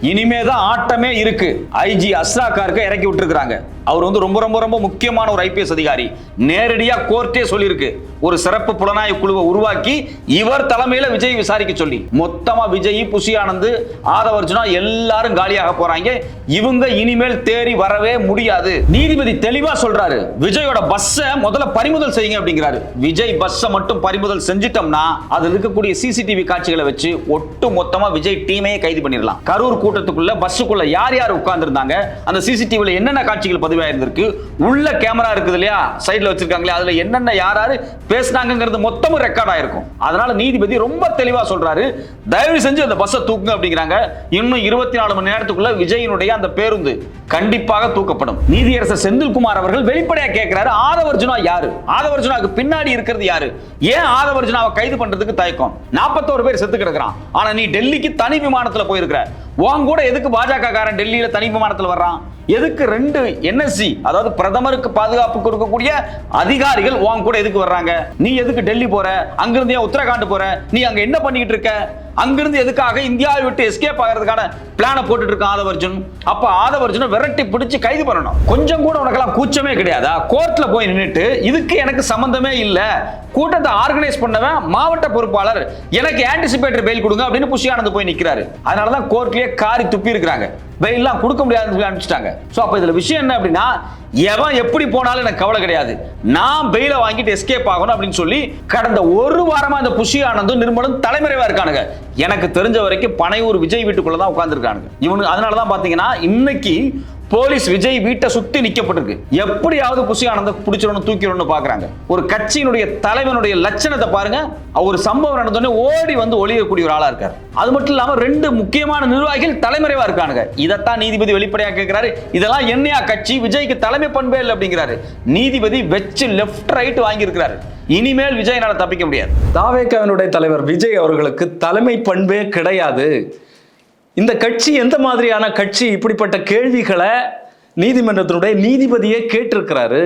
இனிமே தான் ஆட்டமே இருக்கு. ஐஜி அஸ்ராக்காருக்கு இறக்கி விட்டுருக்காங்க அவர் வந்து ரொம்ப ரொம்ப ரொம்ப முக்கியமான ஒரு ஐபிஎஸ் அதிகாரி. நேரடியா கோர்ட்டே சொல்லியிருக்கு. ஒரு சிறப்பு புலனாய்வு குழுவை உருவாக்கி இவர் தலைமையில விஜய் விசாரிக்க சொல்லி. மொத்தமா விஜய் புஷி ஆனந்த் ஆதவர்ஜுனா எல்லாரும் காலியாக போறாங்க. இவங்க இனிமேல் தேறி வரவே முடியாது. நீதிபதி தெளிவா சொல்றாரு. விஜயோட பஸ்ஸை முதல்ல பறிமுதல் செய்யுங்க அப்படிங்கிறாரு. விஜய் பஸ்ஸை மட்டும் பறிமுதல் செஞ்சிட்டோம்னா அதுல இருக்கக்கூடிய சிசிடிவி காட்சிகளை வச்சு ஒட்டு மொத்தமா விஜய் டீமையே கைது பண்ணிடலாம். கரூர் கூட்டத்துக்குள்ள பஸ்ஸுக்குள்ள யார் யார் உட்கார்ந்துருந்தாங்க? அந்த சிசிடிவில என்னென்ன காட்சிகள் பதிவாயிருந்திருக்கு? உள்ள கேமரா இருக்குது இல்லையா? சைடுல வச்சிருக்காங்களே அதுல என்னென்ன யார் யாரு பேசினாங்கிறது மொத்தமும் ரெக்கார்ட் ஆயிருக்கும். அதனால நீதிபதி ரொம்ப தெளிவா சொல்றாரு தயவு செஞ்சு அந்த பஸ்ஸை தூக்குங்க அப்படிங்கிறாங்க. இன்னும் இருபத்தி நாலு மணி நேரத்துக்குள்ள விஜயினுடைய அந்த பேருந்து கண்டிப்பாக தூக்கப்படும். நீதியரசர் செந்தில்குமார் அவர்கள் வெளிப்படையா கேட்கிறாரு ஆதவர்ஜுனா யாரு? ஆதவர்ஜுனாவுக்கு பின்னாடி இருக்கிறது யாரு? ஏன் ஆதவர்ஜுனாவை கைது பண்றதுக்கு தயக்கம்? நாற்பத்தோரு பேர் செத்து கிடக்குறான். ஆனா நீ டெல்லிக்கு தனி விமானத்துல போயிருக்கிற. உன் கூட எதுக்கு பாஜக காரன் டெல்லியில தனி விமானத்துல வர்றான்? எதுக்கு ரெண்டு என்எஸ்சி அதாவது பிரதமருக்கு பாதுகாப்பு கொடுக்கக்கூடிய அதிகாரிகள் உன் கூட எதுக்கு வர்றாங்க? நீ எதுக்கு டெல்லி போற? அங்கிருந்து ஏன் உத்தரகாண்ட் போற? நீ அங்க என்ன பண்ணிக்கிட்டு இருக்க? அங்கிருந்து எதுக்காக இந்தியாவை விட்டு எஸ்கேப் ஆகிறதுக்கான பிளானை போட்டுட்டு இருக்கான் ஆதவர்ஜுன். அப்ப ஆதவர்ஜுனை விரட்டி பிடிச்சு கைது பண்ணணும். கொஞ்சம் கூட உனக்கெல்லாம் கூச்சமே கிடையாதா? கோர்ட்ல போய் நின்றுட்டு இதுக்கு எனக்கு சம்பந்தமே இல்ல. கூட்டத்தை ஆர்கனைஸ் பண்ணவன் மாவட்ட பொறுப்பாளர். எனக்கு ஆன்டிசிபேட்டர் பெயில் கொடுங்க அப்படின்னு புஷி ஆனந்த் போய் நிற்கிறாரு அதனாலதான் கோர்ட்லயே காரி துப்பி இருக்கிறாங்க. வெயிலாம் கொடுக்க முடியாதுன்னு சொல்லி அனுப்பிச்சிட்டாங்க. ஸோ அப்போ இதில் விஷயம் என்ன அப்படின்னா எவன் எப்படி போனாலும் எனக்கு கவலை கிடையாது. நான் பெயிலை வாங்கிட்டு எஸ்கேப் ஆகணும் அப்படின்னு சொல்லி கடந்த ஒரு வாரமா இந்த புஷி ஆனந்தும் நிர்மலும் தலைமறைவா இருக்கானுங்க. எனக்கு தெரிஞ்ச வரைக்கும் பனையூர் விஜய் வீட்டுக்குள்ள தான் உட்காந்துருக்கானுங்க இவனு அதனால தான் பார்த்தீங்கன்னா இன்னைக்கு போலீஸ் விஜய் வீட்டை சுத்தி நிக்கப்பட்டிருக்கு எப்படியாவது புஷி ஆனந்த பிடிச்சிடணும் தூக்கிடணும்னு பாக்குறாங்க. ஒரு கட்சியினுடைய தலைவனுடைய லட்சணத்தை பாருங்க. ஒரு சம்பவம் நடந்தோடனே ஓடி வந்து ஒளியக்கூடிய ஒரு ஆளா இருக்காரு. அது மட்டும் இல்லாம ரெண்டு முக்கியமான நிர்வாகிகள் தலைமறைவா இருக்கானுங்க. இதைத்தான் நீதிபதி வெளிப்படையா கேட்கிறாரு இதெல்லாம் என்னையா கட்சி? விஜய்க்கு தலைமை பண்பே இல்லை அப்படிங்கிறாரு. நீதிபதி வெச்சு லெஃப்ட் ரைட் வாங்கியிருக்கிறாரு. இனிமேல் விஜய்னால தப்பிக்க முடியாது. தாவேக்காவினுடைய தலைவர் விஜய் அவர்களுக்கு தலைமை பண்பே கிடையாது. இந்த கட்சி எந்த மாதிரியான கட்சி? இப்படிப்பட்ட கேள்விகளை நீதிமன்றத்தினுடைய நீதிபதியே கேட்டிருக்கிறாரு.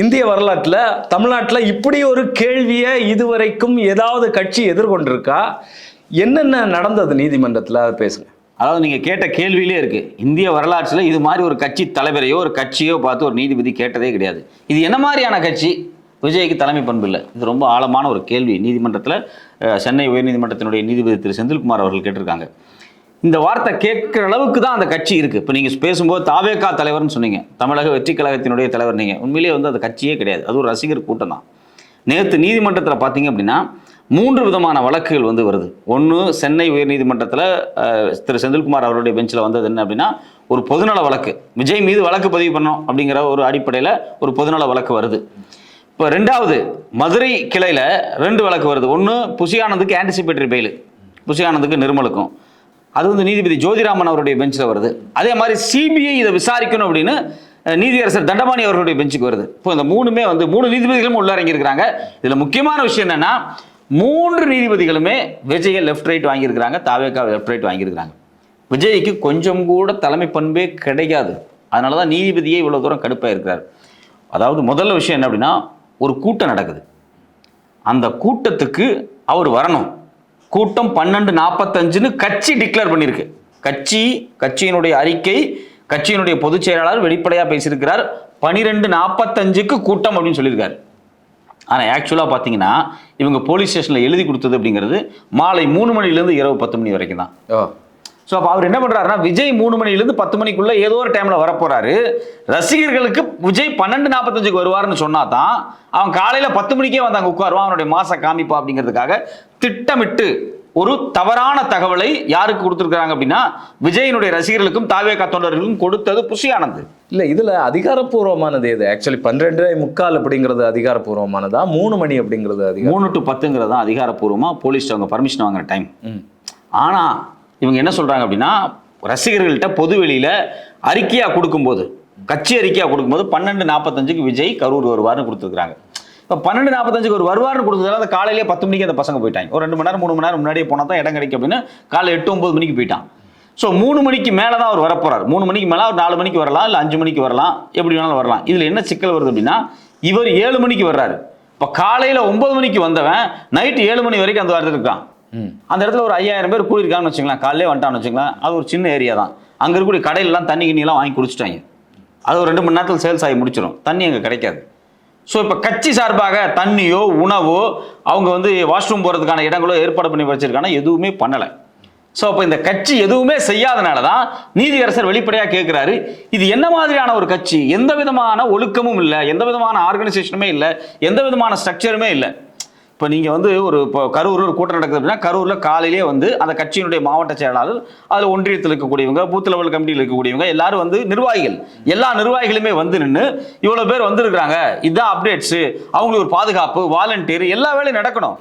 இந்திய வரலாற்றில் தமிழ்நாட்டில் இப்படி ஒரு கேள்வியை இதுவரைக்கும் ஏதாவது கட்சி எதிர்கொண்டிருக்கா? என்னென்ன நடந்தது நீதிமன்றத்தில்? அதை பேசுங்க. அதாவது நீங்கள் கேட்ட கேள்வியிலே இருக்குது இந்திய வரலாற்றில் இது மாதிரி ஒரு கட்சி தலைவரையோ ஒரு கட்சியோ பார்த்து ஒரு நீதிபதி கேட்டதே கிடையாது. இது என்ன மாதிரியான கட்சி? விஜய்க்கு தலைமை பண்பு இல்லை. இது ரொம்ப ஆழமான ஒரு கேள்வி. நீதிமன்றத்தில் சென்னை உயர்நீதிமன்றத்தினுடைய நீதிபதி திரு. செந்தில்குமார் அவர்கள் கேட்டிருக்காங்க. இந்த வார்த்தை கேட்குற அளவுக்கு தான் அந்த கட்சி இருக்குது இப்போ நீங்கள் பேசும்போது தாவேகா தலைவர்னு சொன்னீங்க. தமிழக வெற்றி கழகத்தினுடைய தலைவர் நீங்கள் உண்மையிலேயே வந்து அந்த கட்சியே கிடையாது. அது ஒரு ரசிகர் கூட்டம் தான். நேற்று நீதிமன்றத்தில் பார்த்தீங்க அப்படின்னா மூன்று விதமான வழக்குகள் வந்து வருது. ஒன்று சென்னை உயர்நீதிமன்றத்தில் திரு. செந்தில்குமார் அவருடைய பெஞ்சில் வந்தது என்ன அப்படின்னா ஒரு பொதுநல வழக்கு. விஜய் மீது வழக்கு பதிவு பண்ணோம் அப்படிங்கிற ஒரு அடிப்படையில் ஒரு பொதுநல வழக்கு வருது. இப்போ ரெண்டாவது மதுரை கிளையில் ரெண்டு வழக்கு வருது. ஒன்று புஷியானந்துக்கு ஆன்டிசிபேட்டரி பெயில் புஷியானந்துக்கு நிர்மலுக்கும். அது வந்து நீதிபதி ஜோதிராமன் அவருடைய பெஞ்சில் வருது. அதே மாதிரி சிபிஐ இதை விசாரிக்கணும் அப்படின்னு நீதியரசர் தண்டபாணி அவர்களுடைய பெஞ்சுக்கு வருது. இப்போ இந்த மூணுமே வந்து மூணு நீதிபதிகளும் உள்ள இறங்கியிருக்கிறாங்க. இதில் முக்கியமான விஷயம் என்னன்னா மூன்று நீதிபதிகளுமே விஜயை லெஃப்ட் ரைட் வாங்கியிருக்கிறாங்க தாவேக்கா லெஃப்ட் ரைட் வாங்கியிருக்கிறாங்க. விஜய்க்கு கொஞ்சம் கூட தலைமை பண்பே கிடையாது அதனால தான் நீதிபதியே இவ்வளோ தூரம் கடுப்பாக இருக்கிறார் அதாவது முதல்ல விஷயம் என்ன அப்படின்னா ஒரு கூட்டம் நடக்குது. அந்த கூட்டத்துக்கு அவர் வரணும். கூட்டம் பன்னெண்டு நாற்பத்தஞ்சுன்னு கட்சி டிக்ளேர் பண்ணியிருக்கு கட்சி கட்சியினுடைய அறிக்கை கட்சியினுடைய பொதுச் செயலாளர் வெளிப்படையாக பேசியிருக்கிறார். பனிரெண்டு நாற்பத்தஞ்சுக்கு கூட்டம் அப்படின்னு சொல்லியிருக்காரு. ஆனால் ஆக்சுவலாக பார்த்தீங்கன்னா இவங்க போலீஸ் ஸ்டேஷனில் எழுதி கொடுத்தது அப்படிங்கிறது மாலை மூணு மணிலேருந்து இரவு பத்து மணி வரைக்கும் தான். ஓ. ஸோ அப்போ அவர் என்ன பண்ணுறாருன்னா விஜய் மூணு மணிலேருந்து பத்து மணிக்குள்ள ஏதோ ஒரு டைமில் வரப்போறாரு. ரசிகர்களுக்கு விஜய் பன்னெண்டு நாற்பத்தஞ்சுக்கு வருவார்னு சொன்னா தான் அவன் காலையில் பத்து மணிக்கே வந்து அங்கே உட்காருவான் அவனுடைய மாச காமிப்பா அப்படிங்கிறதுக்காக திட்டமிட்டு ஒரு தவறான தகவலை யாருக்கு கொடுத்துருக்காங்க அப்படின்னா விஜயினுடைய ரசிகர்களுக்கும் தாவேகா தொண்டர்களுக்கும் கொடுத்தது புஷி ஆனந்த் இல்லை இதில் அதிகாரப்பூர்வமானது எது? ஆக்சுவலி பன்னிரெண்டு முக்கால் அப்படிங்கிறது அதிகாரப்பூர்வமானதா? மூணு மணி அப்படிங்கிறது மூணு டு பத்துங்கிறது தான் அதிகாரப்பூர்வமாக போலீஸ் அவங்க பர்மிஷன் வாங்குற டைம் ஆனால் இவங்க என்ன சொல்கிறாங்க அப்படின்னா ரசிகர்கள்ட்ட பொது வெளியில் அறிக்கையாக கொடுக்கும்போது கட்சி அறிக்கையாக கொடுக்கும்போது பன்னெண்டு நாற்பத்தஞ்சுக்கு விஜய் கரூர் வருவார்னு கொடுத்துருக்காங்க இப்போ பன்னெண்டு நாற்பத்தஞ்சுக்கு ஒரு வருவார்னு கொடுத்ததால அந்த காலையிலே பத்து மணிக்கு அந்த பசங்க போயிட்டாங்க. ஒரு ரெண்டு மணி நேரம் மூணு மணி நேரம் முன்னாடியே போனால் தான் இடம் கிடைக்கும் அப்படின்னு காலை எட்டு ஒம்பது மணிக்கு போயிட்டான். ஸோ மூணு மணிக்கு மேலே தான் அவர் வரப்போறார். மூணு மணிக்கு மேலே அவர் நாலு மணிக்கு வரலாம் இல்லை அஞ்சு மணிக்கு வரலாம் எப்படி வேணாலும் வரலாம். இதில் என்ன சிக்கல் வருது அப்படின்னா இவர் ஏழு மணிக்கு வர்றாரு. இப்போ காலையில் ஒன்பது மணிக்கு வந்தவன் நைட்டு ஏழு மணி வரைக்கும் அந்த வாரத்தில் இருக்கான். அந்த இடத்துல ஒரு ஐயாயிரம் பேர் கூடியிருக்காங்கன்னு வச்சுக்கலாம் காலையிலே வந்துட்டான்னு வச்சுக்கலாம் அது ஒரு சின்ன ஏரியா தான். அங்கே இருக்கக்கூடிய கடையிலலாம் தண்ணி கிண்ணிலாம் வாங்கி குடிச்சிட்டாங்க. அது ஒரு ரெண்டு மணி நேரத்தில் சேல்ஸ் ஆகி முடிச்சிடும் தண்ணி அங்கே கிடைக்காது. ஸோ இப்போ கட்சி சார்பாக தண்ணியோ உணவோ அவங்க வந்து வாஷ்ரூம் போகிறதுக்கான இடங்களோ ஏற்பாடு பண்ணி வச்சிருக்காங்க எதுவுமே பண்ணலை. ஸோ அப்போ இந்த கட்சி எதுவுமே செய்யாதனால தான் நீதியரசர் வெளிப்படையாக கேட்குறாரு இது என்ன மாதிரியான ஒரு கட்சி? எந்த விதமான ஒழுக்கமும் இல்லை எந்த விதமான ஆர்கனைசேஷனுமே இல்லை எந்த விதமான ஸ்ட்ரக்சருமே இல்லை. இப்போ நீங்கள் வந்து ஒரு இப்போ கரூரில் ஒரு கூட்டம் நடக்குது அப்படின்னா கரூரில் காலையிலேயே வந்து அந்த கட்சியினுடைய மாவட்ட செயலாளர் அதில் ஒன்றியத்தில் இருக்கக்கூடியவங்க பூத் லெவல் கமிட்டியில் இருக்கக்கூடியவங்க எல்லாரும் வந்து நிர்வாகிகள். எல்லா நிர்வாகிகளுமே வந்து நின்று இவ்வளோ பேர் வந்திருக்கிறாங்க. இதுதான் அப்டேட்ஸு. அவங்களுக்கு ஒரு பாதுகாப்பு வாலண்டியர் எல்லா வேலையும் நடக்கணும்.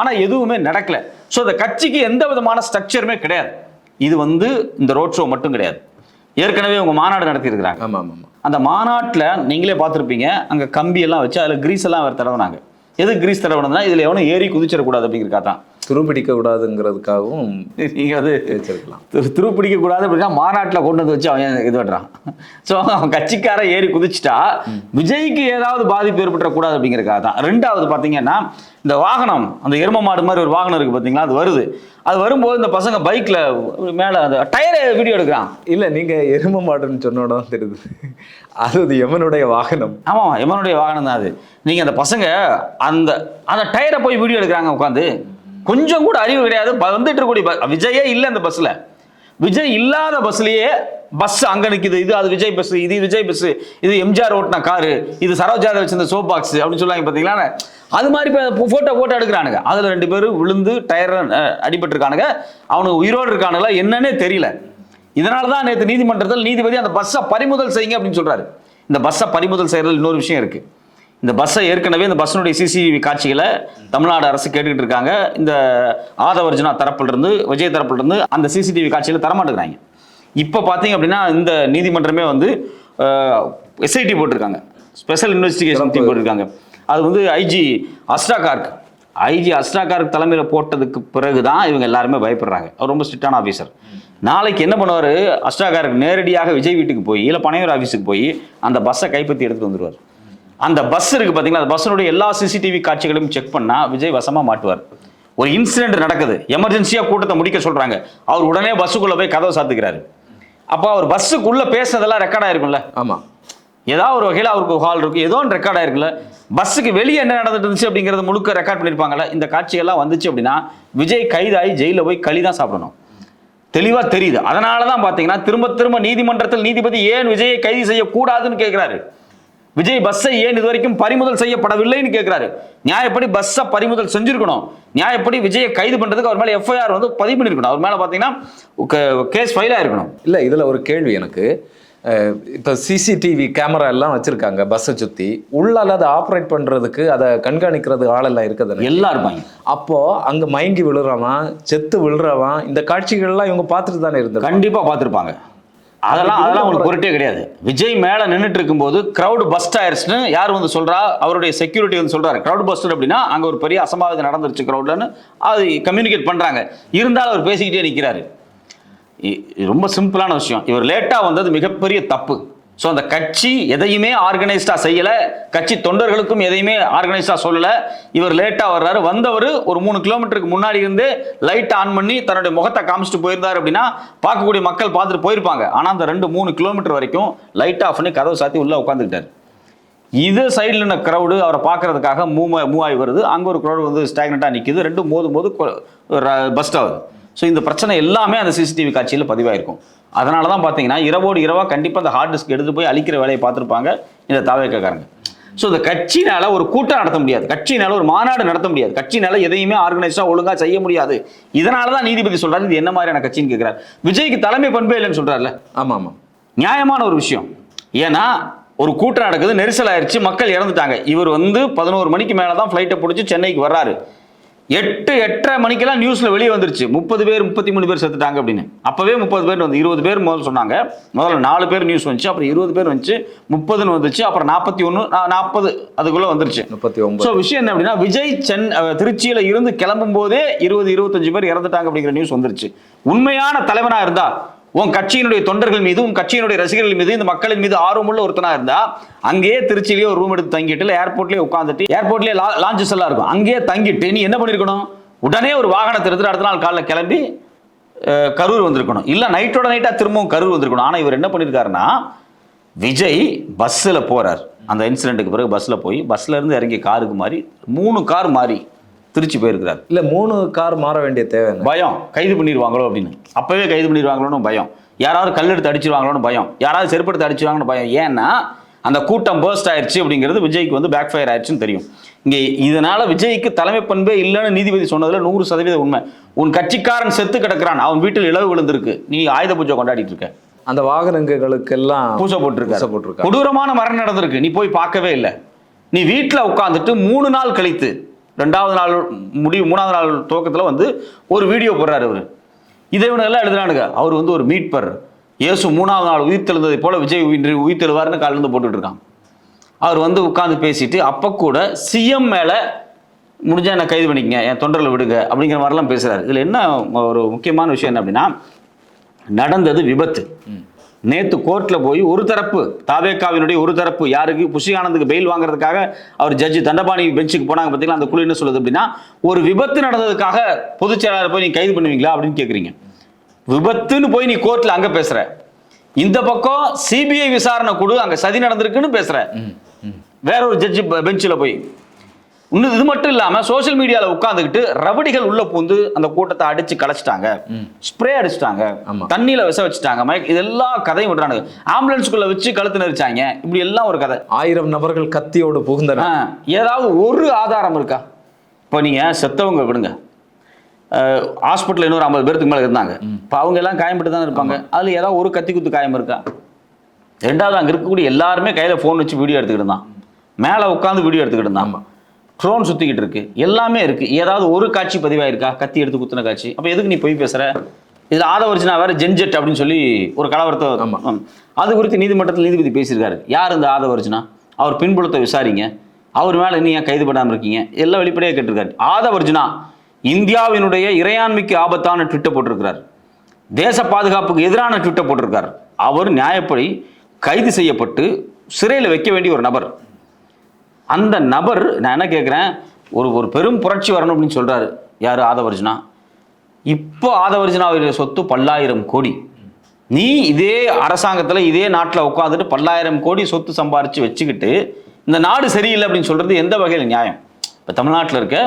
ஆனால் எதுவுமே நடக்கல. ஸோ இந்த கட்சிக்கு எந்த விதமான ஸ்ட்ரக்சருமே கிடையாது. இது வந்து இந்த ரோட் ஷோ மட்டும் கிடையாது. ஏற்கனவே உங்க மாநாடு நடத்தியிருக்கிறாங்க. அந்த மாநாட்டில் நீங்களே பார்த்துருப்பீங்க. அங்கே கம்பி எல்லாம் வச்சு அதில் கிரீஸ் எல்லாம் அவர் தடவுனாங்க. எது கிரீஸ் தடவுனதுனா இதில் எவனும் ஏறி குதிச்சிடக்கூடாது அப்படிங்கிறக்கா தான். துருபிடிக்க கூடாதுங்கிறதுக்காகவும் நீங்கள் அது வச்சிருக்கலாம் திரு திரு பிடிக்க கூடாது அப்படின்னா மாநாட்டில் கொண்டு வந்து வச்சு அவன் இது பண்ணுறான் ஸோ அவன் கட்சிக்கார ஏறி குதிச்சிட்டா விஜய்க்கு ஏதாவது பாதிப்பு ஏற்பட்டுறக்கூடாது அப்படிங்கிறக்காக தான். ரெண்டாவது பார்த்தீங்கன்னா இந்த வாகனம் அந்த எரும மாடு மாதிரி ஒரு வாகனம் இருக்குது பார்த்தீங்களா அது வருது. அது வரும்போது இந்த பசங்க பைக்கில் மேலே அந்த டயரை வீடியோ எடுக்கிறான். இல்ல நீங்க எரும மாடுன்னு சொன்னோட தெரியுது. அது அது எமனுடைய வாகனம். ஆமாம் எமனுடைய வாகனம் தான் அது. நீங்கள் அந்த பசங்க அந்த அந்த டயரை போய் வீடியோ எடுக்கிறாங்க உட்காந்து. கொஞ்சம் கூட அறிவு கிடையாது. வந்துட்டு இருக்கக்கூடிய ப- விஜயே இல்லை அந்த பஸ்ஸில் விஜய் இல்லாத பஸ்லயே பஸ் அங்க நிற்குது இது அது விஜய் பஸ் இது விஜய் பஸ் இது எம்ஜிஆர் ஓட்டின காரு இது சரோஜாத வச்சிருந்த சோப் பாக்ஸ் அப்படின்னு சொல்லுவாங்க பாத்தீங்களா? அது மாதிரி போட்டோ போட்டோ எடுக்கிறானுங்க. அதுல ரெண்டு பேரும் விழுந்து டயர் அடிபட்டிருக்கானுங்க. அவனுக்கு உயிரோடு இருக்கானுங்களா என்னன்னே தெரியல. இதனால தான் நேற்று நீதிமன்றத்தில் நீதிபதி அந்த பஸ்ஸை பறிமுதல் செய்யுங்க அப்படின்னு சொல்றாரு. இந்த பஸ்ஸை பறிமுதல் செய்கிறது இன்னொரு விஷயம் இருக்கு. இந்த பஸ்ஸை ஏற்கனவே இந்த பஸ்ஸினுடைய சிசிடிவி காட்சிகளை தமிழ்நாடு அரசு கேட்டுக்கிட்டு இருக்காங்க. இந்த ஆதவர்ஜுனா தரப்புல இருந்து விஜய் தரப்புல இருந்து அந்த சிசிடிவி காட்சிகளை தரமாட்டேங்கிறாங்க. இப்போ பார்த்தீங்க அப்படின்னா இந்த நீதிமன்றமே வந்து எஸ்ஐடி போட்டிருக்காங்க. ஸ்பெஷல் இன்வெஸ்டிகேஷன் டீம் போட்டிருக்காங்க. அது வந்து ஐஜி அஸ்ரா கார்க் ஐஜி அஸ்ரா கார்க் தலைமையில் போட்டதுக்கு பிறகு தான் இவங்க எல்லாருமே பயப்படுறாங்க. அவர் ரொம்ப ஸ்ட்ரிக்டான ஆஃபீஸர் நாளைக்கு என்ன பண்ணுவார்? அஸ்ரா கார்க் நேரடியாக விஜய் வீட்டுக்கு போய் இல்லை பனையூர் ஆஃபீஸுக்கு போய் அந்த பஸ்ஸை கைப்பற்றி எடுத்துட்டு வந்துருவார். அந்த பஸ் இருக்கு பாத்தீங்களா? அந்த பஸ்ஸினுடைய எல்லா சிசிடிவி காட்சிகளையும் செக் பண்ணா விஜய் வசமா மாட்டுவார். ஒரு இன்சிடென்ட் நடக்குது. எமர்ஜென்சியா கூட்டத்தை முடிக்க சொல்றாங்க. அவர் உடனே பஸ்ஸுக்குள்ள போய் கதவை சாத்துக்கிறாரு. அப்போ அவர் பஸ்ஸுக்குள்ள பேசுனதெல்லாம் ரெக்கார்ட் ஆயிருக்கும்ல? ஆமா. ஏதாவது ஒரு வகையில் அவருக்கு ஹால் இருக்கு. ஏதோ ஒன்று ரெக்கார்ட் ஆயிருக்குல்ல பஸ்ஸுக்கு வெளியே என்ன நடந்துட்டு இருந்துச்சு அப்படிங்கிறது முழுக்க ரெக்கார்ட் பண்ணியிருப்பாங்கல்ல? இந்த காட்சியெல்லாம் வந்துச்சு அப்படின்னா விஜய் கைதாகி ஜெயிலில் போய் களி தான் சாப்பிடணும். தெளிவா தெரியுது. அதனால தான் பார்த்தீங்கன்னா திரும்ப திரும்ப நீதிமன்றத்தில் நீதிபதி ஏன் விஜயை கைது செய்யக்கூடாதுன்னு கேட்கிறாரு விஜய் பஸ்ஸை ஏன் இது வரைக்கும் பறிமுதல் செய்யப்படவில்லைன்னு கேட்கிறாரு நியாயப்படி பஸ்ஸை பறிமுதல் செஞ்சிருக்கணும். நியாயப்படி விஜயை கைது பண்றதுக்கு அவர் மேல எஃப்ஐஆர் வந்து பதிவு பண்ணிருக்கணும். அவர் மேல பாத்தீங்கன்னா கேஸ் ஃபைல் ஆயிருக்கணும் இல்ல இதுல ஒரு கேள்வி எனக்கு. இப்ப சிசிடிவி கேமரா எல்லாம் வச்சிருக்காங்க பஸ்ஸை சுத்தி. உள்ளால அதை ஆப்ரேட் பண்றதுக்கு அதை கண்காணிக்கிறது ஆளெல்லாம் இருக்குது எல்லாம் இருப்பாங்க. அப்போ அங்க மயங்கி விழுறவன் செத்து விழுறவன் இந்த காட்சிகள்லாம் இவங்க பார்த்துட்டு தானே இருந்தாங்க கண்டிப்பா பார்த்திருப்பாங்க. அதெல்லாம் அதெல்லாம் உங்களுக்கு பொருட்டே கிடையாது. விஜய் மேல நின்னுட்டு இருக்கும்போது கிரவுட் பஸ்ட் ஆயிருச்சுன்னு யார் வந்து சொல்றா? அவருடைய செக்யூரிட்டி வந்து சொல்றாரு. கிரவுட் பஸ்ட் அப்படின்னா அங்க ஒரு பெரிய அசம்பாவிதம் நடந்துருச்சு கிரவுட்லன்னு அது கம்யூனிகேட் பண்றாங்க. இருந்தாலும் அவர் பேசிக்கிட்டே இது ரொம்ப சிம்பிளான விஷயம். இவர் லேட்டா வந்தது மிகப்பெரிய தப்பு. ஸோ அந்த கட்சி எதையுமே ஆர்கனைஸ்டாக செய்யலை. கட்சி தொண்டர்களுக்கும் எதையுமே ஆர்கனைஸ்டாக சொல்லலை. இவர் லேட்டாக வர்றாரு. வந்தவர் ஒரு மூணு கிலோமீட்டருக்கு முன்னாடி இருந்தே லைட் ஆன் பண்ணி தன்னுடைய முகத்தை காமிச்சிட்டு போயிருந்தாரு அப்படின்னா பார்க்கக்கூடிய மக்கள் பார்த்துட்டு போயிருப்பாங்க. ஆனால் அந்த ரெண்டு மூணு கிலோமீட்டர் வரைக்கும் லைட் ஆஃப் பண்ணி கதவு சாத்தி உள்ளே உட்காந்துக்கிட்டார் இது சைடில் இருந்த க்ரௌடு அவரை பார்க்கறதுக்காக மூவ் மூவ் ஆகி வருது. அங்கே ஒரு க்ரௌடு வந்து ஸ்டாக்னட்டாக நிற்கிது ரெண்டும் மோதும் போது பஸ்ட் ஆகுது. ஸோ இந்த பிரச்சனை எல்லாமே அந்த சிசிடிவி காட்சியில் பதிவாயிருக்கும். அதனால தான் பார்த்தீங்கன்னா இரவோடு இரவாக கண்டிப்பாக அந்த ஹார்ட் டிஸ்க் எடுத்து போய் அழிக்கிற வேலையை பார்த்துருப்பாங்க இந்த தாவேக்காரங்க ஸோ இந்த கட்சினால ஒரு கூட்டம் நடத்த முடியாது. கட்சினால ஒரு மாநாடு நடத்த முடியாது. கட்சினால எதையுமே ஆர்கனைஸாக ஒழுங்காக செய்ய முடியாது. இதனால தான் நீதிபதி சொல்றாரு இது என்ன மாதிரியான கட்சின்னு கேட்குறாரு விஜய்க்கு தலைமை பண்பே இல்லைன்னு சொல்றாருல்ல. ஆமா ஆமா நியாயமான ஒரு விஷயம். ஏன்னா ஒரு கூட்டம் நடக்குது நெரிசல் ஆயிருச்சு மக்கள் இறந்துட்டாங்க. இவர் வந்து பதினோரு மணிக்கு மேலே தான் ஃப்ளைட்டை பிடிச்சி சென்னைக்கு வர்றாரு. எட்டு எட்டரை மணிக்கெல்லாம் நியூஸ்ல வெளியே வந்துருச்சு. முப்பது பேர் முப்பத்தி மூணு பேர் செத்துட்டாங்க அப்படின்னு. அப்பவே முப்பது பேர் வந்து இருபது பேர் முதல்ல சொன்னாங்க. முதல்ல நாலு பேர் நியூஸ் வந்துச்சு அப்புறம் இருபது பேர் வந்துச்சு முப்பதுன்னு வந்துச்சு அப்புறம் நாற்பத்தி ஒன்று நாற்பது அதுக்குள்ள வந்துருச்சு. முப்பத்தி ஒன்பது. ஸோ விஷயம் என்ன அப்படின்னா விஜய் சென் திருச்சியில இருந்து கிளம்பும் போதே இருபது இருபத்தஞ்சு பேர் இறந்துட்டாங்க அப்படிங்கிற நியூஸ் வந்துருச்சு. உண்மையான தலைவனா இருந்தா உன் கட்சியினுடைய தொண்டர்கள் மீது உன் கட்சியினுடைய ரசிகர்கள் மீது இந்த மக்களின் மீது ஆர்வமுள்ள ஒருத்தனா இருந்தா அங்கேயே திருச்சியிலேயே ஒரு ரூம் எடுத்து தங்கிட்டு இல்லை ஏர்போர்ட்லேயே உட்காந்துட்டு ஏர்போர்ட்லேயே லான்ச்சஸ் எல்லாம் இருக்கும். அங்கேயே தங்கிட்டு நீ என்ன பண்ணிருக்கணும்? உடனே ஒரு வாகனத்தை எடுத்துட்டு அடுத்த நாள் காலைல கிளம்பி கரூர் வந்திருக்கணும். இல்லை நைட்டோட நைட்டாக திரும்பவும் கரூர் வந்திருக்கணும். ஆனால் இவர் என்ன பண்ணியிருக்காருன்னா விஜய் பஸ்ஸில் போறார். அந்த இன்சிடென்ட்டுக்கு பிறகு பஸ்ஸில் போய் பஸ்ல இருந்து இறங்கி காருக்கு மாறி மூணு கார் மாறி திருச்சி போயிருக்கிறார். இல்ல மூணு கார் மாற வேண்டிய தேவை? பயம். கைது பண்ணிடுவாங்களோ அப்படின்னு. அப்பவே கைது பண்ணிடுவாங்களோன்னு பயம். யாராவது கல் எடுத்து அடிச்சிருவாங்களோன்னு பயம். யாராவது செருப்படுத்து அடிச்சிருவாங்கன்னு பயம். ஏன்னா அந்த கூட்டம் burst ஆயிருச்சு அப்படிங்கிறது விஜய்க்கு வந்து பேக் ஃபயர் ஆயிடுச்சுன்னு தெரியும். இங்கே இதனால விஜய்க்கு தலைமை பண்பே இல்லைன்னு நீதிபதி சொன்னதுல நூறு சதவீதம் உண்மை. உன் கட்சிக்காரன் செத்து கிடக்குறான். அவன் வீட்டில் இளவு விழுந்திருக்கு. நீ ஆயுத பூஜை கொண்டாடிட்டு இருக்க. அந்த வாகனங்களுக்கெல்லாம் பூசை போட்டிருக்காரு. பூசை போட்டிருக்காரு. கொடூரமான மரணம் நடந்திருக்கு. நீ போய் பார்க்கவே இல்லை. நீ வீட்டில் உட்காந்துட்டு மூணு நாள் கழித்து ரெண்டாவது நாள் முடிவு மூணாவது நாள் துவக்கத்தில் வந்து ஒரு வீடியோ போடுறாரு அவர். இதை இவனுங்க எல்லாம் எழுதுறானுங்க. அவர் வந்து ஒரு மீட்பர். இயேசு மூணாவது நாள் உயிர்த்தெழுந்ததை போல விஜய் இன்று உயிர்த்தெழுவார்னு காலிருந்து போட்டுட்டு இருக்கான். அவர் வந்து உட்காந்து பேசிட்டு அப்போ கூட சிஎம் மேலே முடிஞ்சால் என்னை கைது பண்ணிக்கங்க என் தொண்டரில் விடுங்க அப்படிங்கிற மாதிரிலாம் பேசுகிறார் இதில் என்ன ஒரு முக்கியமான விஷயம் என்ன அப்படின்னா நடந்தது விபத்து. நேத்து கோர்ட்ல போய் ஒரு தரப்பு தாவேக்காவினுடைய ஒரு தரப்பு யாருக்கு? புஷி ஆனந்துக்கு பெயில் வாங்குறதுக்காக அவர் ஜட்ஜி தண்டபாணி பெஞ்சுக்கு போனாங்க பார்த்தீங்களா அந்த குழு என்ன சொல்லுது அப்படின்னா ஒரு விபத்து நடந்ததுக்காக பொதுச் செயலாளர் போய் நீ கைது பண்ணுவீங்களா அப்படின்னு கேட்குறீங்க விபத்துன்னு போய் நீ கோர்ட்ல அங்க பேசுற. இந்த பக்கம் சிபிஐ விசாரணை குழு அங்க சதி நடந்திருக்குன்னு பேசுற. வேற ஒரு ஜட்ஜி பெஞ்சில் போய். இன்னும் இது மட்டும் இல்லாம சோஷியல் மீடியால உட்கார்ந்துக்கிட்டு ரவடிகள் உள்ள பூந்து அந்த கூட்டத்தை அடிச்சு கலைச்சிட்டாங்க. ஸ்ப்ரே அடிச்சிட்டாங்க. தண்ணியில விச வச்சுட்டாங்க. மயக்க இதெல்லாம் கதையும் விடுறானுங்க ஆம்புலன்ஸ்குள்ள வச்சு கழுத்து நெரிச்சாங்க. இப்படி எல்லாம் ஒரு கதை. ஆயிரம் நபர்கள் கத்தியோடு புகுந்தனர். ஆ, ஏதாவது ஒரு ஆதாரம் இருக்கா? இப்போ நீங்க செத்தவங்க விடுங்க. ஹாஸ்பிட்டல் இன்னொரு ஐம்பது பேருக்கு மேல இருந்தாங்க. இப்போ அவங்க எல்லாம் காயம்பட்டு தான் இருப்பாங்க. அதுல ஏதாவது ஒரு கத்தி குத்து காயம் இருக்கா? ரெண்டாவது அங்க இருக்கக்கூடிய எல்லாருமே கையில ஃபோன் வச்சு வீடியோ எடுத்துக்கிட்டு இருந்தான். மேல உட்காந்து வீடியோ எடுத்துக்கிட்டு இருந்தான். ட்ரோன் சுத்திக்கிட்டு இருக்கு. எல்லாமே இருக்கு. ஏதாவது ஒரு காட்சி பதிவாயிருக்கா? கத்தி எடுத்து குத்துன காட்சி. அப்ப எதுக்கு நீ போய் பேசுற? இதுல ஆதவர்ஜினா வேற ஜென்ஜெட் அப்படின்னு சொல்லி ஒரு கலவரத்தை ஆமா. ம். அது குறித்து நீதிமன்றத்தில் நீதிபதி பேசியிருக்காரு. யார் இந்த ஆதவர்ஜினா? அவர் பின்புலத்தை விசாரிங்க. அவர் மேல இன்னும் ஏன் கைது பண்ணாம இருக்கீங்க? எல்லாம் வெளிப்படையாக கேட்டிருக்காரு. ஆதவர்ஜினா இந்தியாவினுடைய இறையாண்மைக்கு ஆபத்தான ட்விட்டை போட்டிருக்கிறார். தேச பாதுகாப்புக்கு எதிரான ட்விட்டை போட்டிருக்கார். அவர் நியாயப்படி கைது செய்யப்பட்டு சிறையில் வைக்க வேண்டிய ஒரு நபர். அந்த நபர் நான் என்ன கேட்குறேன் ஒரு ஒரு பெரும் புரட்சி வரணும் அப்படின்னு சொல்கிறாரு யார்? ஆதவர்ஜுனா. இப்போ ஆதவர்ஜுனாவுடைய சொத்து பல்லாயிரம் கோடி. நீ இதே அரசாங்கத்தில் இதே நாட்டில் உட்காந்துட்டு பல்லாயிரம் கோடி சொத்து சம்பாரித்து வச்சுக்கிட்டு இந்த நாடு சரியில்லை அப்படின்னு சொல்கிறது எந்த வகையில் நியாயம்? இப்போ தமிழ்நாட்டில் இருக்க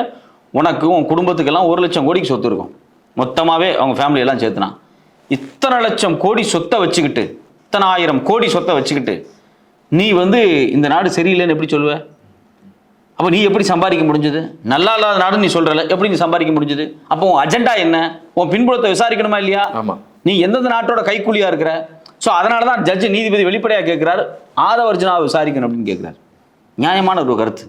உனக்கு உன் குடும்பத்துக்கெல்லாம் ஒரு லட்சம் கோடிக்கு சொத்து இருக்கும். மொத்தமாகவே அவங்க ஃபேமிலியெல்லாம் சேர்த்துனா. இத்தனை லட்சம் கோடி சொத்தை வச்சுக்கிட்டு இத்தனை ஆயிரம் கோடி சொத்தை வச்சுக்கிட்டு நீ வந்து இந்த நாடு சரியில்லைன்னு எப்படி சொல்லுவ? அப்போ நீ எப்படி சம்பாதிக்க முடிஞ்சது? நல்லா இல்லாத நாடு நீ சொல்றல எப்படி நீ சம்பாதிக்க முடிஞ்சது? அப்போ உன் அஜெண்டா என்ன? உன் பின்புலத்தை விசாரிக்கணுமா இல்லையா? நீ எந்தெந்த நாட்டோட கைக்கூலியா இருக்கிற? ஸோ அதனால தான் ஜட்ஜ் நீதிபதி வெளிப்படையாக கேட்கிறாரு ஆதவர்ஜனாவை விசாரிக்கணும் அப்படின்னு கேட்கிறாரு நியாயமான ஒரு கருத்து.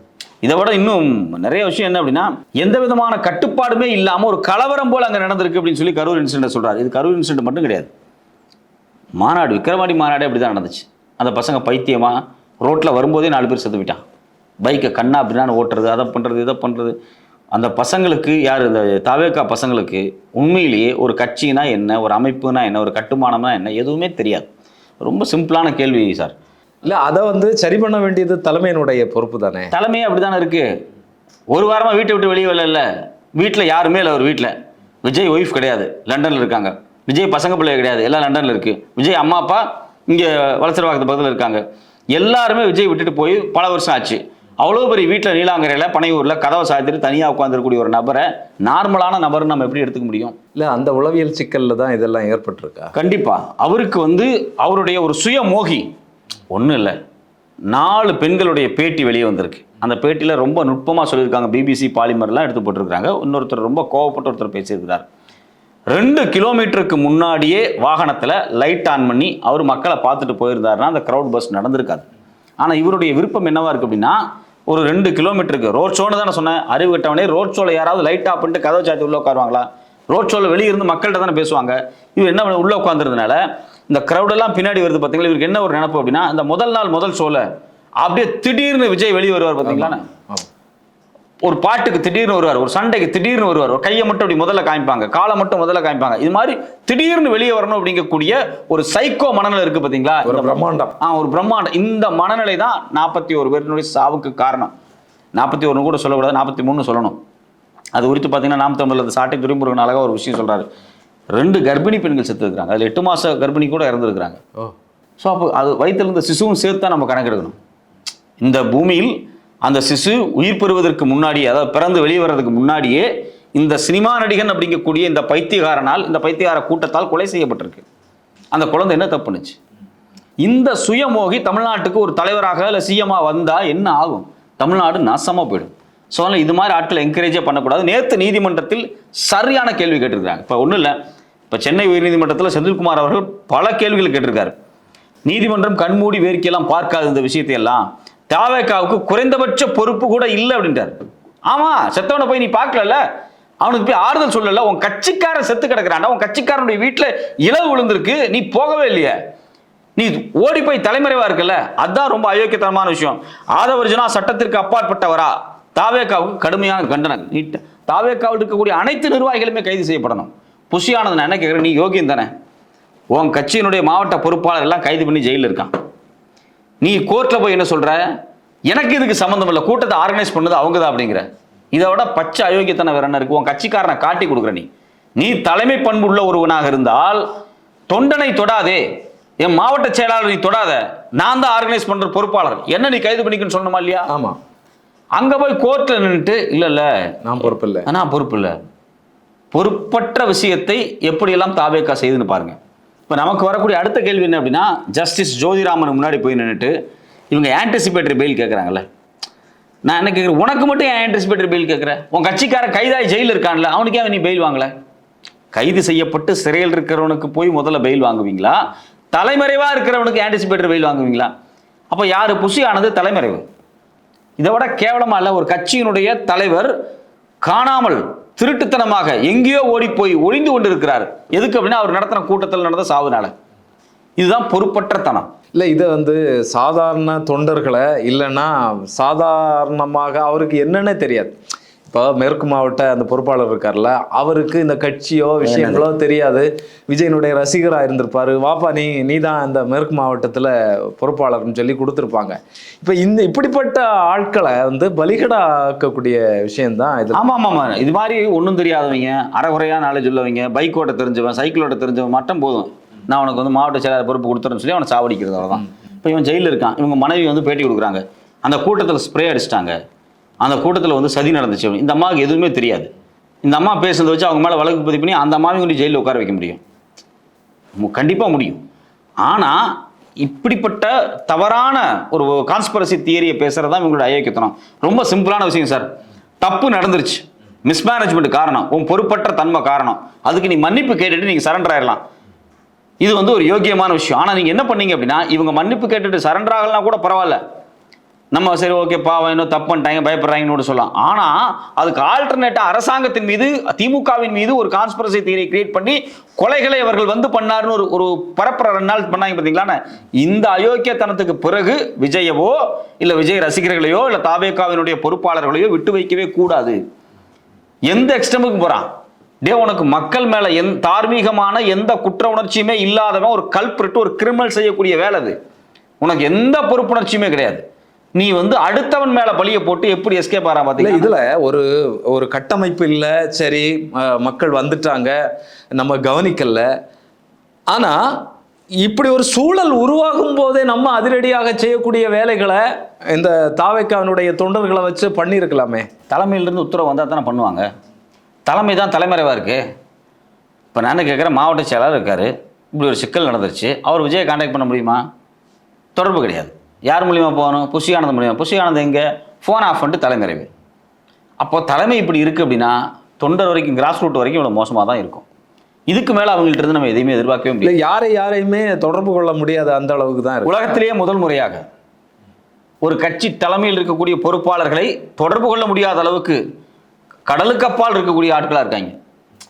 இதை விட இன்னும் நிறைய விஷயம் என்ன அப்படின்னா எந்த விதமான கட்டுப்பாடுமே இல்லாம ஒரு கலவரம் போல அங்க நடந்திருக்கு அப்படின்னு சொல்லி கரூர் இன்சிடென்ட் சொல்றாரு. இது கரூர் இன்சிடென்ட் மட்டும் கிடையாது. மாநாடு விக்கிரவாண்டி மாநாடே அப்படி தான் நடந்துச்சு. அந்த பசங்க பைத்தியமா ரோட்டில் வரும்போதே நாலு பேர் செத்து போயிட்டான் பைக்கை கண்ணா அப்படின்னு ஓட்டுறது அதை பண்ணுறது இதை பண்ணுறது அந்த பசங்களுக்கு யார் இந்த தாவேக்கா பசங்களுக்கு உண்மையிலேயே ஒரு கட்சினா என்ன ஒரு அமைப்புனா என்ன ஒரு கட்டுமானம்னா என்ன எதுவுமே தெரியாது. ரொம்ப சிம்பிளான கேள்வி சார். இல்ல அதை வந்து சரி பண்ண வேண்டியது தலைமையினுடைய பொறுப்பு தானே? தலைமையே அப்படிதானே இருக்கு. ஒரு வாரமா வீட்டை விட்டு வெளியே வரல வீட்டில் யாருமே இல்லை ஒரு வீட்டில் விஜய் ஒய்ஃப் கிடையாது. லண்டன்ல இருக்காங்க. விஜய் பசங்க பிள்ளை கிடையாது. எல்லாம் லண்டன்ல இருக்கு. விஜய் அம்மா அப்பா இங்க வளசரவாக்கத்து பக்கத்தில் இருக்காங்க. எல்லாருமே விஜய் விட்டுட்டு போய் பல வருஷம் ஆச்சு. அவ்வளோ பெரிய வீட்டில் நீலாங்கரையில் பனையூரில் கதவை சாத்திட்டு தனியாக உட்காந்துருக்கக்கூடிய ஒரு நபரை நார்மலான நபர்னு நம்ம எப்படி எடுத்துக்க முடியும்? இல்ல அந்த உளவியல் சிக்கல்ல தான் இதெல்லாம் ஏற்பட்டிருக்கா? கண்டிப்பா. அவருக்கு வந்து அவருடைய ஒரு சுய மோகி ஒன்றும் இல்லை. நாலு பெண்களுடைய பேட்டி வெளியே வந்திருக்கு. அந்த பேட்டியில் ரொம்ப நுட்பமாக சொல்லியிருக்காங்க. பிபிசி பாலிமர்லாம் எடுத்து போட்டிருக்காங்க இன்னொருத்தர் ரொம்ப கோவப்பட்டு ஒருத்தர் பேசியிருக்கிறார். ரெண்டு கிலோமீட்டருக்கு முன்னாடியே வாகனத்தில் லைட் ஆன் பண்ணி அவர் மக்களை பார்த்துட்டு போயிருந்தாருன்னா அந்த க்ரௌட் பஸ் நடந்திருக்காது. ஆனால் இவருடைய விருப்பம் என்னவா இருக்கு அப்படின்னா ஒரு ரெண்டு கிலோமீட்டருக்கு ரோட் ஷோன்னு தானே சொன்னேன். அறிவு கட்டவனே ரோட் ஷோவில் யாராவது லைட் ஆஃப் பண்ணிட்டு கதவை சாத்தி உள்ள உட்காருவாங்களா? ரோட் ஷோவில் வெளியே இருந்து மக்கள்கிட்ட தானே பேசுவாங்க. இவர் என்ன பண்ண- உள்ள உட்காந்துருந்தனால இந்த எல்லாம் பின்னாடி வருது பார்த்தீங்களா இவருக்கு என்ன ஒரு நினப்பு அப்படின்னா இந்த முதல் நாள் முதல் ஷோவில் அப்படியே திடீர்னு விஜய் வெளியே வருவார் பார்த்தீங்களா. ஒரு பாட்டுக்கு திடீர்னு வருவார் ஒரு சண்டைக்கு திடீர்னு வருவார் ஒரு கையை மட்டும் அப்படி முதல்ல காமிப்பாங்க காலை மட்டும் முதல்ல காமிப்பாங்க. இது மாதிரி திடீர்னு வெளியே வரணும் அப்படிங்கக்கூடிய ஒரு சைக்கோ மனநிலை இருக்கு பாத்தீங்களா? ஒரு பிரம்மாண்டம். ஆ ஒரு பிரம்மாண்டம். இந்த மனநிலை தான் நாற்பத்தி ஒரு பேரினுடைய சாவுக்கு காரணம். நாற்பத்தி ஒன்று கூட சொல்லக்கூடாது நாற்பத்தி மூணு சொல்லணும். அது குறித்து பார்த்தீங்கன்னா நாம் தமிழர் சாட்டை துறைமுருகன் அழகாக ஒரு விஷயம் சொல்றாரு. ரெண்டு கர்ப்பிணி பெண்கள் செத்து இருக்கிறாங்க. அதில் எட்டு மாச கர்ப்பிணி கூட இறந்துருக்காங்க ஓ. ஸோ அப்போ அது வயித்துல இருந்த சிசுவும் சேர்த்து தான் நம்ம கணக்கெடுக்கணும். இந்த பூமியில் அந்த சிசு உயிர் பெறுவதற்கு முன்னாடியே அதாவது பிறந்து வெளியே வர்றதுக்கு முன்னாடியே இந்த சினிமா நடிகன் அப்படிங்கக்கூடிய இந்த பைத்தியகாரனால் இந்த பைத்தியகார கூட்டத்தால் கொலை செய்யப்பட்டிருக்கு. அந்த குழந்தை என்ன தப்புனுச்சு இந்த சுயமோகி தமிழ்நாட்டுக்கு ஒரு தலைவராக இல்லை சிஎம்மாக வந்தால் என்ன ஆகும்? தமிழ்நாடு நாசமாக போயிடும். ஸோ அதனால் இது மாதிரி ஆட்களை என்கரேஜே பண்ணக்கூடாது. நேற்று நீதிமன்றத்தில் சரியான கேள்வி கேட்டிருக்காங்க இப்போ ஒன்றும் இல்லை. இப்போ சென்னை உயர்நீதிமன்றத்தில் செந்தில்குமார் அவர்கள் பல கேள்விகள் கேட்டிருக்காரு. நீதிமன்றம் கண்மூடி வேர்க்கையெல்லாம் பார்க்காது இந்த விஷயத்தையெல்லாம். தாவேக்காவுக்கு குறைந்தபட்ச பொறுப்பு கூட இல்லை அப்படின்றார். ஆமா செத்தவனை போய் நீ பார்க்கலல்ல? அவனுக்கு போய் ஆறுதல் சொல்லல. உன் கட்சிக்காரன் செத்து கிடக்குறான்டா. உன் கட்சிக்காரனுடைய வீட்டில் இலவு விழுந்திருக்கு. நீ போகவே இல்லையே. நீ ஓடி போய் தலைமறைவா இருக்குல்ல? அதுதான் ரொம்ப அயோக்கியத்தனமான விஷயம். ஆதவர்ஜனா சட்டத்திற்கு அப்பாற்பட்டவரா? தாவேக்காவுக்கு கடுமையான கண்டனை. நீ தாவேக்காவில் இருக்கக்கூடிய அனைத்து நிர்வாகிகளுமே கைது செய்யப்படணும். புஷியானது நான் என்ன கேட்குறேன் நீ யோகியம் தானே. உன் கட்சியினுடைய மாவட்ட பொறுப்பாளர் எல்லாம் கைது பண்ணி ஜெயிலில் இருக்கான். நீ கோர்ட்டில் போய் என்ன சொல்ற? எனக்கு இதுக்கு சம்மந்தம் இல்லை. கூட்டத்தை ஆர்கனைஸ் பண்ணது அவங்க தான் அப்படிங்கிற. இதை விட பச்சை அயோக்கியத்தனம் வேற என்ன இருக்கு? உன் கட்சிக்காரனை காட்டி கொடுக்குற நீ. நீ தலைமை பண்பு உள்ள ஒருவனாக இருந்தால் தொண்டனை தொடாதே. என் மாவட்ட செயலாளர் நீ தொடாத. நான் தான் ஆர்கனைஸ் பண்ற பொறுப்பாளர். என்ன நீ கைது பண்ணிக்கன்னு சொல்லணுமா இல்லையா? ஆமா. அங்க போய் கோர்ட்ல நின்றுட்டு இல்ல இல்ல. நான் பொறுப்பு இல்லை. நான் பொறுப்பு இல்லை. பொறுப்பற்ற விஷயத்தை எப்படியெல்லாம் தாவேக்கா செய்துன்னு பாருங்க. இப்போ நமக்கு வரக்கூடிய அடுத்த கேள்வி என்ன அப்படின்னா ஜஸ்டிஸ் ஜோதிராமன் முன்னாடி போய் நின்றுட்டு இவங்க ஆன்டிசிபேட்டரி பெயில் கேட்குறாங்கல்ல நான் என்ன கேட்குறேன் உனக்கு மட்டும் ஏன் ஆன்டிசிபேட்டரி பெயில் கேட்குற உன் கட்சிக்காரன் கைதாகி ஜெயிலில் இருக்கான்ல அவனுக்கே ஏன் நீ பெயில் வாங்கல? கைது செய்யப்பட்டு சிறையில் இருக்கிறவனுக்கு போய் முதல்ல பெயில் வாங்குவீங்களா? தலைமறைவாக இருக்கிறவனுக்கு ஆன்டிசிபேட்டரி பெயில் வாங்குவீங்களா? அப்போ யார்? புஷியானது தலைமறைவு. இதை விட கேவலமாக இல்லை ஒரு கட்சியினுடைய தலைவர் காணாமல் திருட்டுத்தனமாக எங்கேயோ ஓடி போய் ஒளிந்து கொண்டிருக்கிறார். எதுக்கு அப்படின்னா அவர் நடத்தின கூட்டத்தில் நடந்த சாவுனால. இதுதான் பொறுப்பற்ற தனம். இல்லை இதை வந்து சாதாரண தொண்டர்களை இல்லைன்னா சாதாரணமாக அவருக்கு என்னன்னே தெரியாது. இப்போ மேற்கு மாவட்ட அந்த பொறுப்பாளர் இருக்கார்ல அவருக்கு இந்த கட்சியோ விஷயங்களோ தெரியாது. விஜயனுடைய ரசிகராக இருந்திருப்பாரு. வாப்பா நீ நீ தான் இந்த மேற்கு மாவட்டத்தில் பொறுப்பாளர்னு சொல்லி கொடுத்துருப்பாங்க. இப்போ இந்த இப்படிப்பட்ட ஆட்களை வந்து பலிகடாக்கக்கூடிய விஷயம்தான் இது. ஆமா ஆமா ஆமா. இது மாதிரி ஒன்றும் தெரியாதவங்க அறகுறையா நாலேஜ் உள்ளவங்க பைக் ஓட்ட தெரிஞ்சவன் சைக்கிள் ஓட்ட தெரிஞ்சவன் மட்டும் போதும். நான் உனக்கு வந்து மாவட்ட செயலாளர் பொறுப்பு கொடுத்துறேன்னு சொல்லி அவனை சாவடிக்கிறது அவ்வளோதான் இப்போ இவன் ஜெயிலில் இருக்கான். இவங்க மனைவி வந்து பேட்டி கொடுக்குறாங்க. அந்த கூட்டத்தில் ஸ்ப்ரே அடிச்சிட்டாங்க. அந்த கூட்டத்தில் வந்து சதி நடந்துச்சு. இந்த அம்மாவுக்கு எதுவுமே தெரியாது. இந்த அம்மா பேசுனதை வச்சு அவங்க மேலே வழக்கு பதிவு பண்ணி அந்த அம்மாவையும் கொண்டு ஜெயிலில் உட்கார வைக்க முடியும். கண்டிப்பாக முடியும். ஆனால் இப்படிப்பட்ட தவறான ஒரு கான்ஸ்பரசி தியரியை பேசுகிறது தான் இவங்களோட அயோக்கியத்தனம் ரொம்ப சிம்பிளான விஷயம் சார் தப்பு நடந்துருச்சு. மிஸ்மேனேஜ்மெண்ட் காரணம். உன் பொறுப்பற்ற தன்மை காரணம். அதுக்கு நீ மன்னிப்பு கேட்டுட்டு நீங்கள் சரண்டர் ஆயிடலாம் இது வந்து ஒரு யோக்கியமான விஷயம். ஆனால் நீங்கள் என்ன பண்ணீங்க அப்படின்னா இவங்க மன்னிப்பு கேட்டுட்டு சரண்டர் ஆகலாம் கூட பரவாயில்ல. நம்ம சரி ஓகே பாவம் இன்னும் தப்பு பண்ணிட்டாங்க பயப்படுறாங்கன்னு கூட சொல்லலாம். ஆனா அதுக்கு ஆல்டர்னேட்டா அரசாங்கத்தின் மீது திமுகவின் மீது ஒரு கான்ஸ்பிரசி தீரை கிரியேட் பண்ணி கொலைகளை அவர்கள் வந்து பண்ணாருன்னு ஒரு ஒரு பரப்புற ரெண்டு நாள் பண்ணாங்க பார்த்தீங்களா இந்த அயோக்கியத்தனத்துக்கு பிறகு விஜயவோ இல்ல விஜய் ரசிகர்களையோ இல்ல தாவேகாவினுடைய பொறுப்பாளர்களையோ விட்டு வைக்கவே கூடாது. எந்த எக்ஸ்டமுக்கு போறான்? டே உனக்கு மக்கள் மேல எந் தார்மீகமான எந்த குற்ற உணர்ச்சியுமே இல்லாதவன் ஒரு கல்பிரிட்டு ஒரு கிரிமினல் செய்யக்கூடிய வேலை அது. உனக்கு எந்த பொறுப்புணர்ச்சியுமே கிடையாது. நீ வந்து அடுத்தவன் மேல பழிய போட்டு எப்படி எஸ்கேப் ஆறா இல்ல பாத்தீங்களா? இதுல ஒரு ஒரு கட்டமைப்பு இல்ல. சரி மக்கள் வந்துட்டாங்க. நம்ம கவனிக்கல. ஆனா இப்படி ஒரு சூழல் உருவாகும் போதே நம்ம அதிரடியாக செய்யக்கூடிய வேலைகளை இந்த தாவைக்காவினுடைய தொண்டர்களை வச்சு பண்ணியிருக்கலாமே. தலைமையிலிருந்து உத்தரவு வந்தால் தானே பண்ணுவாங்க. தலைமை தான் தலைமறைவாக இருக்கு. இப்போ நான் கேட்குறேன் மாவட்ட செயலாளர் இருக்காரு. இப்படி ஒரு சிக்கல் நடந்துருச்சு. அவர் விஜயை காண்டாக்ட் பண்ண முடியுமா? தொடர்பு கிடையாது. யார் மூலியமா போகணும்? புஷி ஆனந்த் மூலியமா. புஷி ஆனந்த் எங்கே? ஃபோன் ஆஃப் பண்ணிட்டு தலைமறைவு. அப்போ தலைமை இப்படி இருக்குது அப்படின்னா தொண்டர் வரைக்கும் கிராஸ் ரூட் வரைக்கும் இவ்வளோ மோசமாக தான் இருக்கும். இதுக்கு மேலே அவங்கள்ட்ட இருந்து நம்ம எதையுமே எதிர்பார்க்கவே முடியாது. இல்ல யாரை யாரையுமே தொடர்பு கொள்ள முடியாத அந்த அளவுக்கு தான் உலகத்திலேயே முதல் முறையாக ஒரு கட்சி தலைமையில் இருக்கக்கூடிய பொறுப்பாளர்களை தொடர்பு கொள்ள முடியாத அளவுக்கு கடலுக்கு அப்பால் இருக்கக்கூடிய ஆட்களாக இருக்காங்க.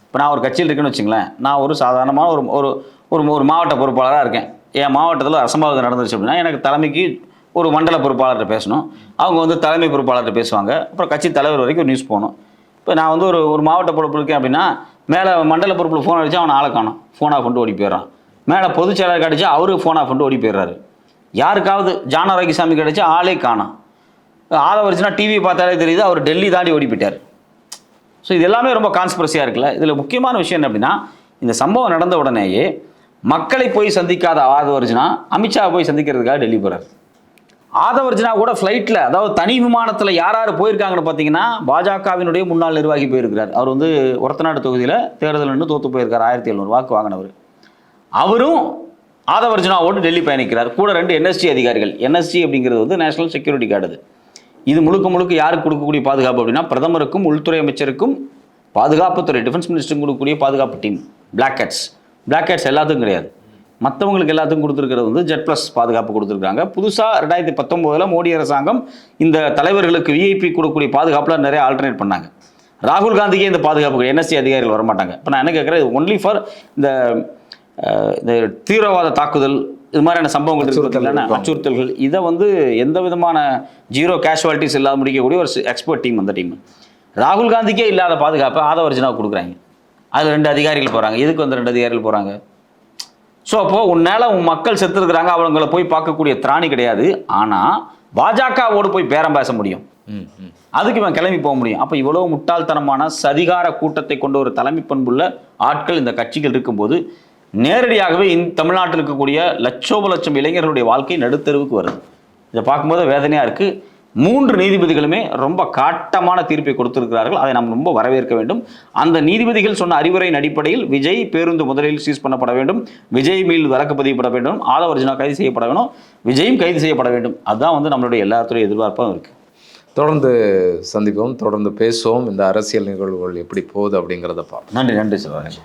இப்போ நான் ஒரு கட்சியில் இருக்கேன்னு வச்சுங்களேன். நான் ஒரு சாதாரணமான ஒரு ஒரு ஒரு ஒரு மாவட்ட பொறுப்பாளராக இருக்கேன். என் மாவட்டத்தில் அசம்பாவிதம் நடந்துருச்சு அப்படின்னா எனக்கு தலைமைக்கு ஒரு மண்டல பொறுப்பாளர்கிட்ட பேசணும். அவங்க வந்து தலைமை பொறுப்பாளர்கிட்ட பேசுவாங்க. அப்புறம் கட்சி தலைவர் வரைக்கும் நியூஸ் போகணும். இப்போ நான் வந்து ஒரு ஒரு மாவட்ட பொறுப்பு இருக்கேன் அப்படின்னா மேலே மண்டல பொறுப்பில் ஃபோன் அடித்தா அவனை ஆளை காணும். ஃபோனாக கொண்டு ஓடி போயிடுறான். மேலே பொதுச் செயலாளர் கிடச்சா அவரு ஃபோனாக கொண்டு ஓடி போயிடுறாரு. யாருக்காவது ஜான சாமி கிடைச்சா ஆளே காணோம். ஆளை வரைச்சுன்னா டிவி பார்த்தாலே தெரியுது அவர் டெல்லி தாண்டி ஓடி போயிட்டார். ஸோ இது எல்லாமே ரொம்ப கான்ஸ்பிரசியாக இருக்குல்ல. இதில் முக்கியமான விஷயம் என்ன அப்படின்னா இந்த சம்பவம் நடந்த உடனேயே மக்களை போய் சந்திக்காத ஆதவர்ஜினா அமித்ஷா போய் சந்திக்கிறதுக்காக டெல்லி போகிறார் ஆதவர்ஜனா கூட ஃப்ளைட்டில் அதாவது தனி விமானத்தில் யார் யார் போயிருக்காங்கன்னு பார்த்தீங்கன்னா பாஜகவினுடைய முன்னாள் நிர்வாகி போயிருக்கிறார். அவர் வந்து ஒரத்தநாடு தொகுதியில் தேர்தல் நின்று தோத்து போயிருக்கார் ஆயிரத்தி எழுநூறு வாக்கு வாங்கினவர். அவரும் ஆதவர்ஜுனாவோடு டெல்லி பயணிக்கிறார். கூட ரெண்டு என்எஸ்டி அதிகாரிகள். என்எஸ்டி அப்படிங்கிறது வந்து நேஷனல் செக்யூரிட்டி கார்டு அது. இது முழுக்க முழுக்க யாருக்கு கொடுக்கக்கூடிய பாதுகாப்பு அப்படின்னா பிரதமருக்கும் உள்துறை அமைச்சருக்கும் பாதுகாப்புத்துறை டிஃபென்ஸ் மினிஸ்டருக்கும் கொடுக்கக்கூடிய பாதுகாப்பு team black cats black hats எல்லாத்துக்கும் கிடையாது. மற்றவங்களுக்கு எல்லாத்துக்கும் கொடுத்துருக்கிறது வந்து ஜெட் ப்ளஸ் பாதுகாப்பு கொடுத்துருக்காங்க புதுசாக ரெண்டாயிரத்தி பத்தொம்போதில் மோடி அரசாங்கம் இந்த தலைவர்களுக்கு விஐபி கொடுக்கக்கூடிய பாதுகாப்பில் நிறைய ஆல்டர்னேட் பண்ணாங்க. ராகுல் காந்திக்கே இந்த பாதுகாப்பு என்எஸ்சி அதிகாரிகள் வரமாட்டாங்க. இப்போ நான் என்ன கேட்குறேன் ஒன்லி ஃபார் இந்த இந்த தீவிரவாத தாக்குதல் இது மாதிரியான சம்பவங்கள் இருக்கு அச்சுறுத்தல் பார்த்தீங்களா? இருக்கும். அச்சுறுத்தல்கள் இதை வந்து எந்த விதமான ஜீரோ கேஷுவாலிட்டிஸ் இல்லாத முடிக்கக்கூடிய ஒரு எக்ஸ்பர்ட் டீம் அந்த டீம் ராகுல் காந்திக்கே இல்லாத பாதுகாப்பை ஆதவர்ஜனாவுக்கு கொடுக்குறாங்க. அதில் ரெண்டு அதிகாரிகள் போகிறாங்க எதுக்கு வந்து ரெண்டு அதிகாரிகள் போகிறாங்க ஸோ அப்போது உன்னால உன் மக்கள் செத்துருக்குறாங்க அவங்கள போய் பார்க்கக்கூடிய திராணி கிடையாது. ஆனால் பாஜகவோடு போய் பேரம் பேச முடியும். அதுக்கு இவன் கிளம்பி போக முடியும். அப்போ இவ்வளோ முட்டாள்தனமான சதிகார கூட்டத்தை கொண்ட ஒரு தலைமை பண்புள்ள ஆட்கள் இந்த கட்சிகள் இருக்கும்போது நேரடியாகவே இந்த தமிழ்நாட்டில் இருக்கக்கூடிய லட்சோப லட்சம் இளைஞர்களுடைய வாழ்க்கை நடுத்தருவுக்கு வருது. இதை பார்க்கும்போது வேதனையாக இருக்குது மூன்று நீதிபதிகளுமே ரொம்ப காட்டமான தீர்ப்பை கொடுத்திருக்கிறார்கள். அதை நாம் ரொம்ப வரவேற்க வேண்டும். அந்த நீதிபதிகள் சொன்ன அறிவுரையின் அடிப்படையில் விஜய் பேருந்து முதலில் சீஸ் பண்ணப்பட வேண்டும். விஜய் மீது வழக்கு பதிவுப்பட வேண்டும். ஆதவர்ஜுனா கைது செய்யப்பட வேண்டும் விஜயும் கைது செய்யப்பட வேண்டும். அதுதான் வந்து நம்மளுடைய எல்லாத்துடைய எதிர்பார்ப்பும் இருக்குது தொடர்ந்து சந்திப்போம் தொடர்ந்து பேசுவோம். இந்த அரசியல் நிகழ்வுகள் எப்படி போகுது அப்படிங்கிறத பார்ப்போம். நன்றி நன்றி சிவராஜ்